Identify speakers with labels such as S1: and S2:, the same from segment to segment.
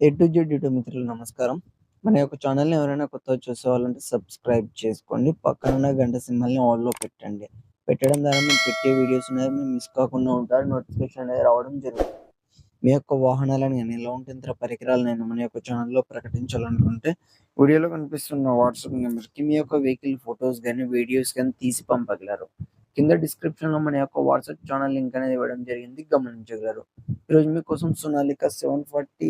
S1: A to Z YouTube మిత్రులు నమస్కారం. మన యొక్క ఛానల్ని ఎవరైనా కొత్తగా చూసేవాళ్ళంటే సబ్స్క్రైబ్ చేసుకోండి. పక్కన ఉన్న గంట సింబల్ని ఆల్లో పెట్టండి. పెట్టడం ద్వారా మేము పెట్టే వీడియోస్ అనేది మేము మిస్ కాకుండా ఉంటారు. నోటిఫికేషన్ అనేది రావడం జరుగుతుంది. మీ యొక్క వాహనాలను కానీ ఎలా ఉంటే ఇతర పరికరాలు నేను మన యొక్క ఛానల్లో ప్రకటించాలనుకుంటే వీడియోలో కనిపిస్తున్న వాట్సాప్ నెంబర్కి మీ యొక్క వెహికల్ ఫొటోస్ కానీ వీడియోస్ కానీ తీసి పంపగలరు. కింద డిస్క్రిప్షన్లో మన యొక్క వాట్సాప్ ఛానల్ లింక్ అనేది ఇవ్వడం జరిగింది. గమనించగలరు. ఈరోజు మీకోసం సోనాలికా సెవెన్ ఫార్టీ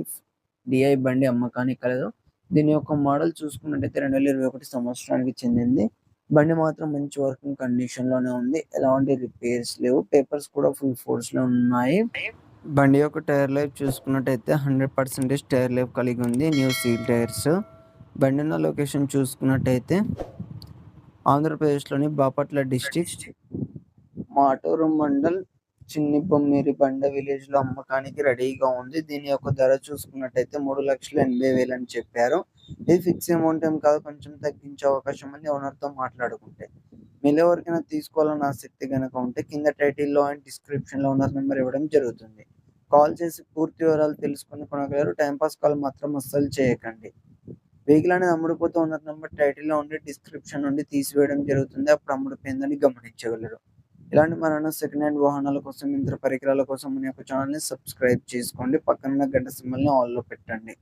S1: డిఐ బండి అమ్మకానికి కలదు. దీని యొక్క మోడల్ చూసుకున్నట్టయితే రెండు వేల ఇరవై ఒకటి సంవత్సరానికి చెందింది. బండి మాత్రం మంచి వర్కింగ్ కండిషన్లోనే ఉంది. ఎలాంటి రిపేర్స్ లేవు. పేపర్స్ కూడా ఫుల్ ఫోర్స్లో ఉన్నాయి. బండి యొక్క టైర్ లైఫ్ చూసుకున్నట్టయితే హండ్రెడ్ పర్సెంటేజ్ టైర్ లైఫ్ కలిగి ఉంది. New seal tyres. బండి ఉన్న లొకేషన్ చూసుకున్నట్టయితే ఆంధ్రప్రదేశ్లోని బాపట్ల డిస్టిక్. మాటూరు మండల్ చిన్ని బొమ్మేరి బండ విలేజ్లో అమ్మకానికి రెడీగా ఉంది. దీని యొక్క ధర చూసుకున్నట్టయితే మూడు లక్షల ఎనభై వేలు అని చెప్పారు. ఇది ఫిక్స్ అమౌంట్ ఏం కాదు కొంచెం తగ్గించే అవకాశం ఉంది. ఓనర్తో మాట్లాడుకుంటే మీరు ఎవరికైనా తీసుకోవాలని ఆసక్తి కనుక ఉంటే కింద టైటిల్లో అండ్ డిస్క్రిప్షన్లో ఓనర్ నెంబర్ ఇవ్వడం జరుగుతుంది. కాల్ చేసి పూర్తి వివరాలు తెలుసుకుని కొనగలరు. టైంపాస్ కాల్ మాత్రం అస్సలు చేయకండి. వెహికల్ అనేది అమ్ముడుపోతూ ఓనర్ నెంబర్ టైటిల్లో ఉండి డిస్క్రిప్షన్ నుండి తీసివేయడం జరుగుతుంది. అప్పుడు అమ్ముడుపోయిందని గమనించగలరు. ఇలాంటి మరణ సెకండ్ హ్యాండ్ వాహనాల కోసం ఇతర పరికరాల కోసం మన యొక్క ఛానల్ని సబ్స్క్రైబ్ చేసుకోండి. పక్కన గంట సింబల్ని ఆల్లో పెట్టండి.